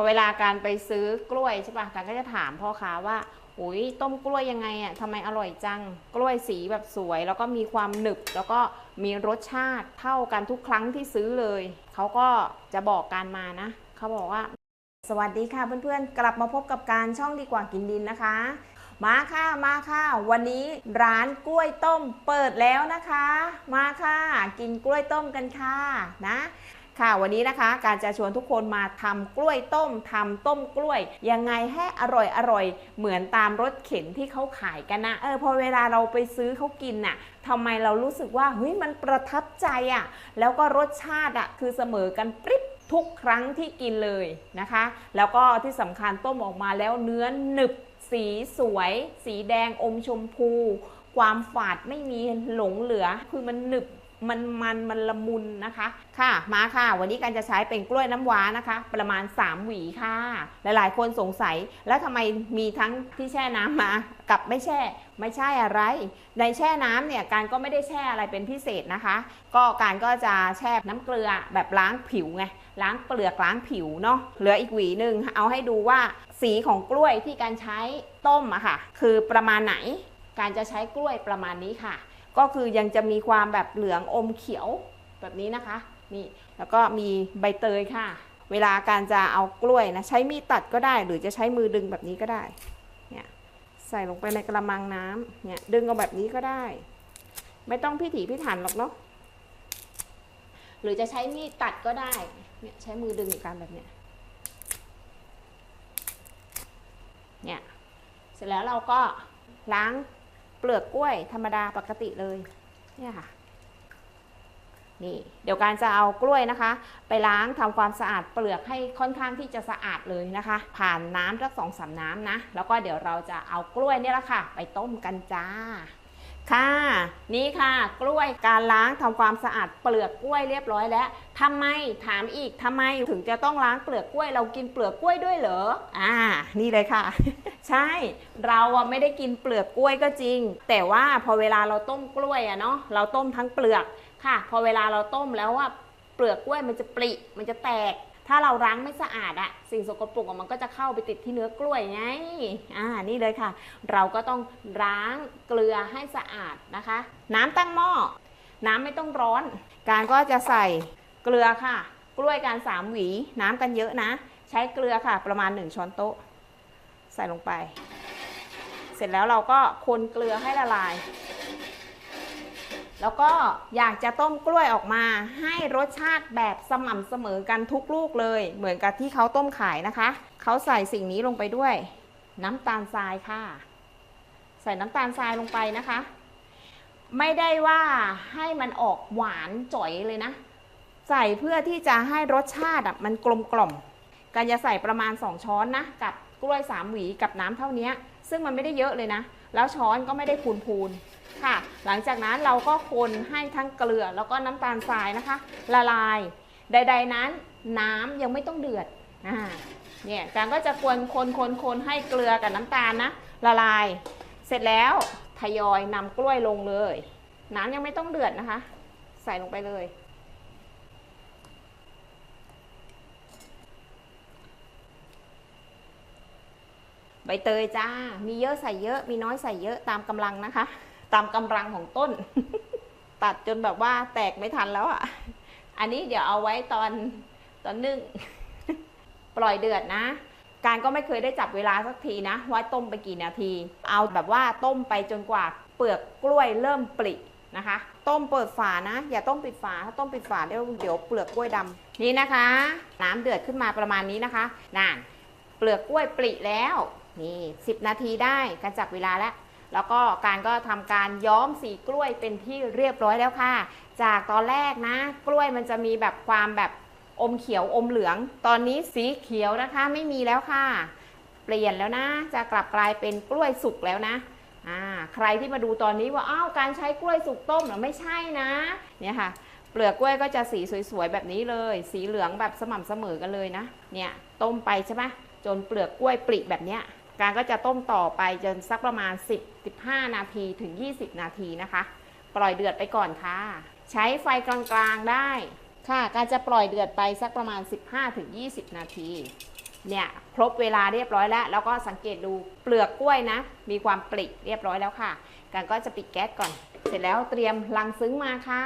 อเวลาการไปซื้อกล้วยใช่ปะการก็จะถามพ่อค้าว่าอุ้ยต้มกล้วยยังไงอะทำไมอร่อยจัง กล้วยสีแบบสวย แล้วก็มีความหนึบ แล้วก็มีรสชาติเท่ากันทุกครั้งที่ซื้อเลย เขาก็จะบอกการมานะ เขาบอกว่า สวัสดีค่ะเพื่อนๆ กลับมาพบกับการช่องดีกว่ากินดินนะคะ มาค่ะมาค่ะ วันนี้ร้านกล้วยต้มเปิดแล้วนะคะ มาค่ะ กินกล้วยต้มกันค่ะนะ ค่ะวันนี้นะคะ การจะชวนทุกคนมาทำกล้วยต้มทำต้มกล้วย ยังไงให้อร่อยอร่อย เหมือนตามรถเข็นที่เขาขายกันนะเออพอเวลาเราไปซื้อเขากินน่ะทำไมเรารู้สึกว่าเฮ้ยมันประทับใจอะแล้วก็รสชาติอะคือเสมอกันปริ๊บทุกครั้งที่กินเลยนะคะ แล้วก็ที่สำคัญต้มออกมาแล้วเนื้อหนึบสีสวย สีแดงอมชมพู ความฝาดไม่มีหลงเหลือ คือมันหนึบ มันมันมันละมุนนะคะค่ะมาค่ะ วันนี้การจะใช้เป็นกล้วยน้ำว้านะคะ ประมาณ 3 หวีค่ะ หลายๆ คนสงสัยแล้วทำไมมีทั้งที่แช่น้ำมากับไม่แช่ไม่ใช่อะไร ในแช่น้ำเนี่ยการก็ไม่ได้แช่อะไรเป็นพิเศษนะคะ ก็การก็จะแช่น้ำเกลือแบบล้างผิวไงล้างเปลือกล้างผิวเนาะเหลืออีกหวีหนึ่งเอาให้ดูว่าสีของกล้วยที่การใช้ต้มอะค่ะ คือประมาณไหนการจะใช้กล้วยประมาณนี้ค่ะ ก็คือยังจะมีความแบบเหลืองอมเขียวแบบนี้นะคะนี่แล้วก็มีใบเตยค่ะ เวลาการจะเอากล้วยนะใช้มีดตัดก็ได้ หรือจะใช้มือดึงแบบนี้ก็ได้เนี่ยใส่ลงไปในกระมังน้ำเนี่ยดึงเอาแบบนี้ก็ได้ ไม่ต้องพิถีพิถันหรอกเนาะหรือจะใช้มีดตัดก็ได้เนี่ยใช้มือดึงกันแบบเนี้ยเนี่ยเสร็จแล้วเราก็ล้าง เปลือกกล้วยธรรมดาปกติเลยเนี่ยค่ะนี่เดี๋ยวการจะเอากล้วยนะคะ ไปล้างทำความสะอาดเปลือกให้ค่อนข้างที่จะสะอาดเลยนะคะ ผ่านน้ำสักสองสามน้ำนะ แล้วก็เดี๋ยวเราจะเอากล้วยนี่แหละค่ะ ไปต้มกันจ้า ค่ะ นี่ค่ะ กล้วยการล้างทำความสะอาดเปลือกกล้วยเรียบร้อยแล้วทำไมถามอีกทำไมถึงจะต้องล้างเปลือกกล้วย เรากินเปลือกกล้วยด้วยเหรออ่า นี่เลยค่ะ ใช่เราอะไม่ได้กินเปลือกกล้วยก็จริง แต่ว่าพอเวลาเราต้มกล้วยอะเนาะเราต้มทั้งเปลือกค่ะ พอเวลาเราต้มแล้วว่าเปลือกกล้วยมันจะปริมันจะแตก ถ้าเราล้างไม่สะอาดอะสิ่งสกปรกอะมันก็จะเข้าไปติดที่เนื้อกล้วยไงอ่านี่เลยค่ะ เราก็ต้องล้างเกลือให้สะอาดนะคะ น้ำตั้งหม้อน้ำไม่ต้องร้อน การก็จะใส่เกลือค่ะ กล้วยการสามหวี น้ำกันเยอะนะ ใช้เกลือค่ะ ประมาณ 1 ช้อนโต๊ะ ใส่ลงไป เสร็จแล้วเราก็คนเกลือให้ละลาย แล้วก็อยากจะต้มกล้วยออกมา ให้รสชาติแบบสม่ำเสมอกันทุกลูกเลย เหมือนกับที่เขาต้มขายนะคะ เขาใส่สิ่งนี้ลงไปด้วย น้ำตาลทรายค่ะ ใส่น้ำตาลทรายลงไปนะคะ ไม่ได้ว่าให้มันออกหวานจ่อยเลยนะ ใส่เพื่อที่จะให้รสชาติมันกลมกล่อมการจะใส่ประมาณ 2 ช้อนนะ กับกล้วยสามหวีกับน้ำเท่านี้ซึ่งมันไม่ได้เยอะเลยนะ แล้วช้อนก็ไม่ได้พูนพูน ค่ะ หลังจากนั้นเราก็คนให้ทั้งเกลือแล้วก็น้ำตาลทรายนะคะ ละลาย ใด ๆ นั้นน้ำยังไม่ต้องเดือดอ่าเนี่ยการก็จะกวนคนคนคนให้เกลือกับน้ำตาลนะ ละลาย เสร็จแล้วทยอยนำกล้วยลงเลย น้ำยังไม่ต้องเดือดนะคะ ใส่ลงไปเลย ใบเตยจ้า มีเยอะใส่เยอะ มีน้อยใส่เยอะตามกำลังนะคะ ตามกำลังของต้น ตัดจนแบบว่าแตกไม่ทันแล้วอะ อันนี้เดี๋ยวเอาไว้ตอนตอนนึ่ง ปล่อยเดือดนะ การก็ไม่เคยได้จับเวลาสักทีนะ ว่าต้มไปกี่นาที เอาแบบว่าต้มไปจนกว่าเปลือกกล้วยเริ่มปรินะคะ ต้มเปิดฝานะ อย่าต้มปิดฝา ถ้าต้มปิดฝาเดี๋ยวเดี๋ยวเปลือกกล้วยดำนี่นะคะ น้ำเดือดขึ้นมาประมาณนี้นะคะนั่นเปลือกกล้วยปริแล้ว นี่10นาทีได้การจับเวลาแล้ว แล้วก็การก็ทำการย้อมสีกล้วยเป็นที่เรียบร้อยแล้วค่ะ จากตอนแรกนะ กล้วยมันจะมีแบบความแบบอมเขียวอมเหลือง ตอนนี้สีเขียวนะคะไม่มีแล้วค่ะ เปลี่ยนแล้วนะ จะกลับกลายเป็นกล้วยสุกแล้วนะอ่าใครที่มาดูตอนนี้ว่าอ้าวการใช้กล้วยสุกต้มเหรอไม่ใช่นะ เนี่ยค่ะ เปลือกกล้วยก็จะสีสวยๆแบบนี้เลย สีเหลืองแบบสม่ำเสมอกันเลยนะ เนี่ยต้มไปใช่ไหมจนเปลือกกล้วยปริแบบเนี้ย การก็จะต้มต่อไปจนสักประมาณ 10-15 นาทีถึง 20 นาทีนะคะ ปล่อยเดือดไปก่อนค่ะ ใช้ไฟกลางๆได้ค่ะ การจะปล่อยเดือดไปสักประมาณ 15-20 นาที เนี่ยครบเวลาเรียบร้อยแล้ว แล้วก็สังเกตดูเปลือกกล้วยนะ มีความปริเรียบร้อยแล้วค่ะ การก็จะปิดแก๊สก่อน เสร็จแล้วเตรียมลังซึ้งมาค่ะ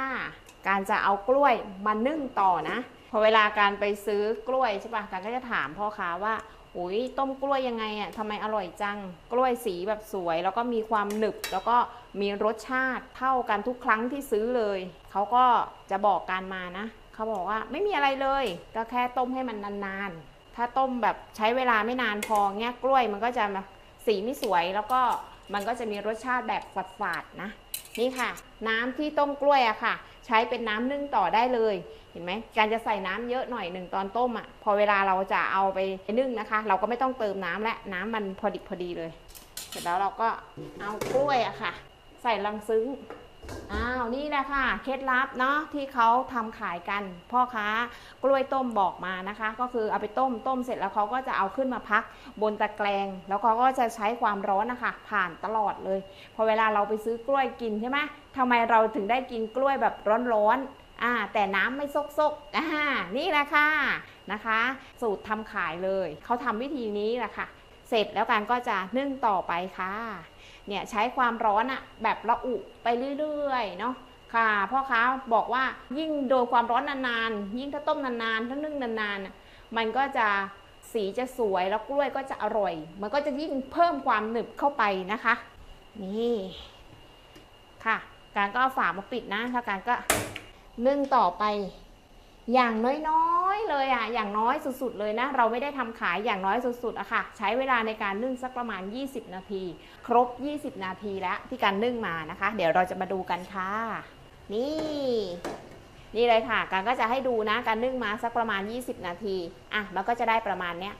การจะเอากล้วยมานึ่งต่อนะ พอเวลาการไปซื้อกล้วยใช่ปะการก็จะถามพ่อค้าว่า อุ้ยต้มกล้วยยังไงอะ่ะทำไมอร่อยจัง กล้วยสีแบบสวย แล้วก็มีความหนึบ แล้วก็มีรสชาติเท่ากันทุกครั้งที่ซื้อเลย เขาก็จะบอกการมานะ เขาบอกว่าไม่มีอะไรเลย ก็แค่ต้มให้มันนานๆ ถ้าต้มแบบใช้เวลาไม่นานพอเงี้ยกล้วยมันก็จะสีไม่สวย แล้วก็มันก็จะมีรสชาติแบบฝาดๆนะ นี่ค่ะ น้ำที่ต้มกล้วยอะค่ะ ใช้เป็นน้ำนึ่งต่อได้เลย เห็นไหมการจะใส่น้ำเยอะหน่อยหนึ่งตอนต้มอะพอเวลาเราจะเอาไปนึ่งนะคะ เราก็ไม่ต้องเติมน้ำและน้ำมันพอดิบพอดีเลย เสร็จแล้วเราก็เอากล้วยอะค่ะ ใส่ลังซึ้ง อ้าวนี่แหละค่ะเคล็ดลับเนาะที่เขาทำขายกัน พ่อค้ากล้วยต้มบอกมานะคะ ก็คือเอาไปต้มต้มเสร็จแล้วเขาก็จะเอาขึ้นมาพักบนตะแกรงแล้วเขาก็จะใช้ความร้อนนะคะผ่านตลอดเลย พอเวลาเราไปซื้อกล้วยกินใช่ไหมทำไมเราถึงได้กินกล้วยแบบร้อนๆอ่าแต่น้ำไม่ซกๆอ่านี่แหละค่ะนะคะ สูตรทำขายเลยเขาทำวิธีนี้แหละค่ะ เสร็จแล้วกันก็จะนึ่งต่อไปค่ะ เนี่ยใช้ความร้อนอะแบบระอุไปเรื่อยๆเนาะค่ะพ่อค้าบอกว่ายิ่งโดนความร้อนนานๆ ยิ่งถ้าต้มนานๆ ถ้านึ่งนานๆ มันก็จะสีจะสวยแล้วกล้วยก็จะอร่อย มันก็จะยิ่งเพิ่มความหนึบเข้าไปนะคะ นี่ค่ะ การก็เอาฝามาปิดนะถ้าการก็นึ่งต่อไปอย่างน้อย ๆเลยอะอย่างน้อยสุดๆเลยนะ เราไม่ได้ทำขายอย่างน้อยสุดๆอะค่ะ ใช้เวลาในการนึ่งสักประมาณ 20 นาที ครบ 20 นาทีแล้วที่การนึ่งมานะคะ เดี๋ยวเราจะมาดูกันค่ะ นี่ นี่เลยค่ะ การก็จะให้ดูนะการนึ่งมาสักประมาณ 20 นาทีอะมันก็จะได้ประมาณเนี้ย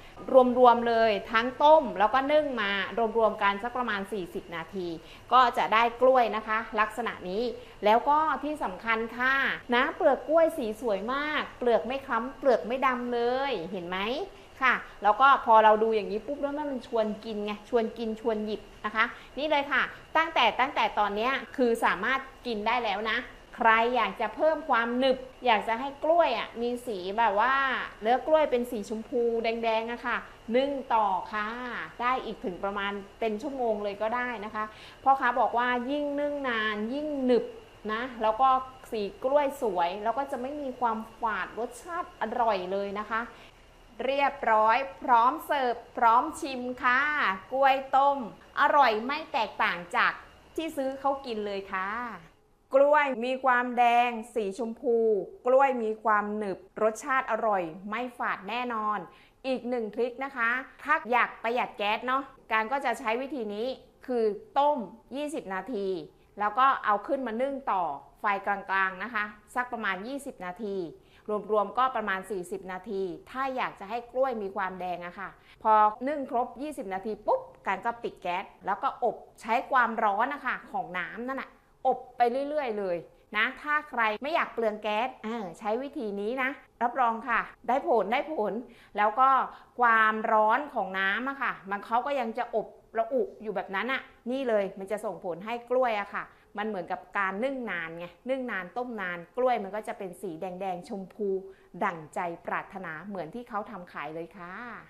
รวมๆเลยทั้งต้มแล้วก็นึ่งมารวมๆกันสักประมาณ 40 นาที ก็จะได้กล้วยนะคะ ลักษณะนี้ แล้วก็ที่สำคัญค่ะนะเปลือกกล้วยสีสวยมาก เปลือกไม่คล้ำเปลือกไม่ดำเลยเห็นไหมค่ะ แล้วก็พอเราดูอย่างนี้ปุ๊บแล้วมันชวนกินไงชวนกินชวนหยิบนะคะ นี่เลยค่ะ ตั้งแต่ตั้งแต่ตอนนี้คือสามารถกินได้แล้วนะ ใครอยากจะเพิ่มความหนึบ อยากจะให้กล้วยอะมีสีแบบว่าเนื้อกล้วยเป็นสีชมพูแดงๆอะค่ะนึ่งต่อค่ะ ได้อีกถึงประมาณเป็นชั่วโมงเลยก็ได้นะคะพ่อค้าบอกว่ายิ่งนึ่งนานยิ่งหนึบนะแล้วก็สีกล้วยสวย แล้วก็จะไม่มีความฝาดรสชาติอร่อยเลยนะคะ เรียบร้อยพร้อมเสิร์ฟพร้อมชิมค่ะ กล้วยต้ม อร่อยไม่แตกต่างจากที่ซื้อเขากินเลยค่ะ กล้วยมีความแดง สีชมพู กล้วยมีความหนึบ รสชาติอร่อย ไม่ฝาดแน่นอน อีกหนึ่งทริคนะคะ ถ้าอยากประหยัดแก๊สเนาะการก็จะใช้วิธีนี้คือต้ม 20 นาที แล้วก็เอาขึ้นมานึ่งต่อไฟกลางๆนะคะ สักประมาณ 20 นาที รวมๆก็ประมาณ 40 นาที ถ้าอยากจะให้กล้วยมีความแดงอะค่ะ พอนึ่งครบ 20 นาทีปุ๊บการก็ปิดแก๊สแล้วก็อบใช้ความร้อนนะคะของน้ำนั่นอะ อบไปเรื่อยๆ เลยนะถ้าใครไม่อยากเปลืองแก๊สใช้วิธีนี้นะ รับรองค่ะ ได้ผลได้ผล แล้วก็ความร้อนของน้ำอะค่ะ มันเขาก็ยังจะอบระอุอยู่แบบนั้นอะนี่เลยมันจะส่งผลให้กล้วยอะค่ะ มันเหมือนกับการนึ่งนานไงนึ่งนานต้มนาน กล้วยมันก็จะเป็นสีแดงๆ ชมพู ดั่งใจปรารถนาเหมือนที่เขาทำขายเลยค่ะ